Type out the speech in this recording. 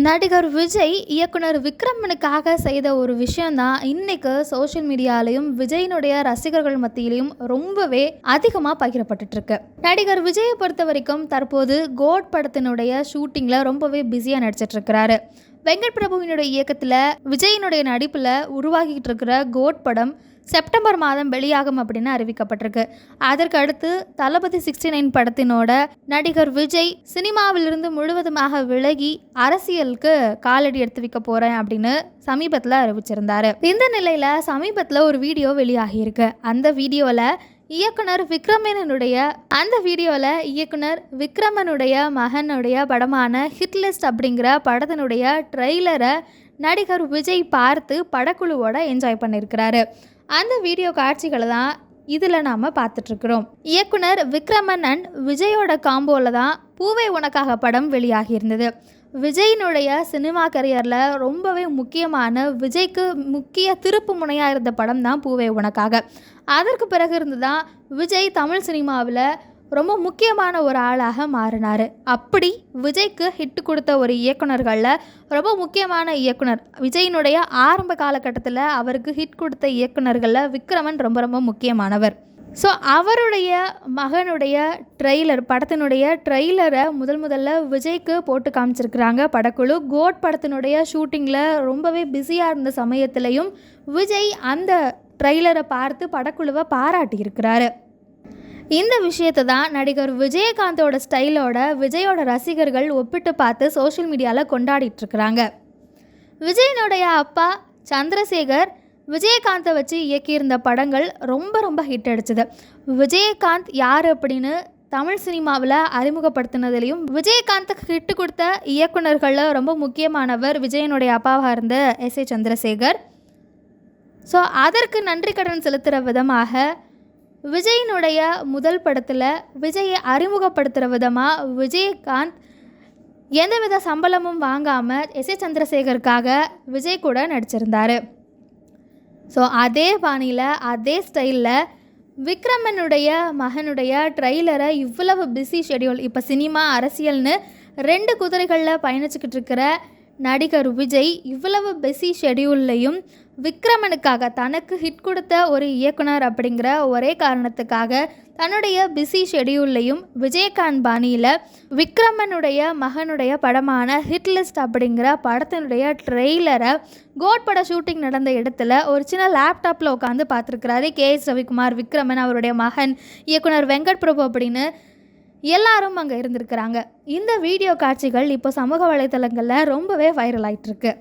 நடிகர் விஜய் இயக்குனர் விக்ரமனுக்காக செய்த ஒரு விஷயம்தான் இன்னைக்கு சோஷியல் மீடியாலையும் விஜயினுடைய ரசிகர்கள் மத்தியிலையும் ரொம்பவே அதிகமாக பகிரப்பட்டு இருக்கு நடிகர் விஜயை பொறுத்த வரைக்கும் தற்போது கோட் படத்தினுடைய ஷூட்டிங்கில் ரொம்பவே பிஸியாக நடிச்சிட்டு இருக்கிறாரு வெங்கட் பிரபுவினுடைய இயக்கத்தில் விஜயினுடைய நடிப்பில் உருவாகிட்டு இருக்கிற கோட் படம் செப்டம்பர் மாதம் வெளியாகும் அப்படின்னு அறிவிக்கப்பட்டிருக்கு. அதற்கு அடுத்து தளபதி சிக்ஸ்டி நைன் படத்தினோட நடிகர் விஜய் சினிமாவிலிருந்து முழுவதுமாக விலகி அரசியலுக்கு காலடி எடுத்து வைக்க போகிறேன் அப்படின்னு சமீபத்தில் அறிவிச்சிருந்தாரு. இந்த நிலையில் சமீபத்தில் ஒரு வீடியோ வெளியாகியிருக்கு. அந்த வீடியோவில் இயக்குனர் விக்ரமேனனுடைய அந்த வீடியோவில் இயக்குனர் விக்ரமனுடைய மகனுடைய படமான ஹிட்லிஸ்ட் அப்படிங்கிற படத்தினுடைய ட்ரெய்லரை நடிகர் விஜய் பார்த்து படக்குழுவோட என்ஜாய் பண்ணியிருக்கிறாரு அந்த வீடியோ காட்சிகளை தான் இதில் நாம் பார்த்துட்ருக்குறோம். இயக்குனர் விக்ரமன் அண்ட் விஜயோட காம்போவில் தான் பூவை உனக்காக படம் வெளியாகியிருந்தது. விஜயினுடைய சினிமா கரியரில் ரொம்பவே முக்கியமான விஜய்க்கு முக்கிய திருப்பு முனையாக இருந்த படம் தான் பூவை உனக்காக. அதற்கு பிறகு இருந்து தான் விஜய் தமிழ் சினிமாவில் ரொம்ப முக்கியமான ஒரு ஆளாக மாறினார். அப்படி விஜய்க்கு ஹிட் கொடுத்த ஒரு இயக்குனர்களில் ரொம்ப முக்கியமான இயக்குனர் விஜயினுடைய ஆரம்ப காலகட்டத்தில் அவருக்கு ஹிட் கொடுத்த இயக்குனர்களில் விக்ரமன் ரொம்ப ரொம்ப முக்கியமானவர். ஸோ அவருடைய மகனுடைய ட்ரெய்லர் படத்தினுடைய ட்ரெய்லரை முதல் முதல்ல விஜய்க்கு போட்டு காமிச்சிருக்கிறாங்க படக்குழு. கோட் படத்தினுடைய ஷூட்டிங்கில் ரொம்பவே பிஸியாக இருந்த சமயத்திலையும் விஜய் அந்த ட்ரெய்லரை பார்த்து படக்குழுவை பாராட்டியிருக்கிறாரு. இந்த விஷயத்தை தான் நடிகர் விஜயகாந்தோட ஸ்டைலோட விஜயோட ரசிகர்கள் ஒப்பிட்டு பார்த்து சோஷியல் மீடியாவில் கொண்டாடிட்டு இருக்கிறாங்க. விஜயனுடைய அப்பா சந்திரசேகர் விஜயகாந்தை வச்சு இயக்கியிருந்த படங்கள் ரொம்ப ரொம்ப ஹிட் அடிச்சது. விஜயகாந்த் யார் அப்படின்னு தமிழ் சினிமாவில் அறிமுகப்படுத்தினதுலேயும் விஜயகாந்துக்கு ஹிட் கொடுத்த இயக்குனர்களில் ரொம்ப முக்கியமானவர் விஜயனுடைய அப்பாவாக இருந்த எஸ் ஏ சந்திரசேகர். ஸோ அதற்கு நன்றி கடன் செலுத்துகிற விதமாக விஜயினுடைய முதல் படத்தில் விஜயை அறிமுகப்படுத்துகிற விதமாக விஜயகாந்த் எந்தவித சம்பளமும் வாங்காமல் எஸ் ஏ சந்திரசேகருக்காக விஜய் கூட நடிச்சிருந்தார். ஸோ அதே பாணியில் அதே ஸ்டைலில் விக்ரமனுடைய மகனுடைய ட்ரெய்லரை இவ்வளவு பிஸி ஷெடியூல் இப்போ சினிமா அரசியல்னு ரெண்டு குதிரைகளில் பயணிச்சுக்கிட்டு இருக்கிற நடிகர் விஜய் இவ்வளவு பிஸி ஷெடியூல்லையும் விக்ரமனுக்காக தனக்கு ஹிட் கொடுத்த ஒரு இயக்குனர் அப்படிங்கிற ஒரே காரணத்துக்காக தன்னுடைய பிஸி ஷெடியூல்லையும் விஜயகாந்த் பாணியில் விக்ரமனுடைய மகனுடைய படமான ஹிட் லிஸ்ட் அப்படிங்கிற படத்தினுடைய ட்ரெய்லரை கோட் பட ஷூட்டிங் நடந்த இடத்துல ஒரு சின்ன லேப்டாப்பில் உட்காந்து பார்த்துருக்கிறாரு கே எஸ் ரவிக்குமார் விக்ரமன் அவருடைய மகன் இயக்குனர் வெங்கட் பிரபு அப்படின்னு எல்லாரும் அங்கே இருந்திருக்கிறாங்க. இந்த வீடியோ காட்சிகள் இப்போ சமூக வலைத்தளங்களில் ரொம்பவே வைரல் ஆயிட்டிருக்கு.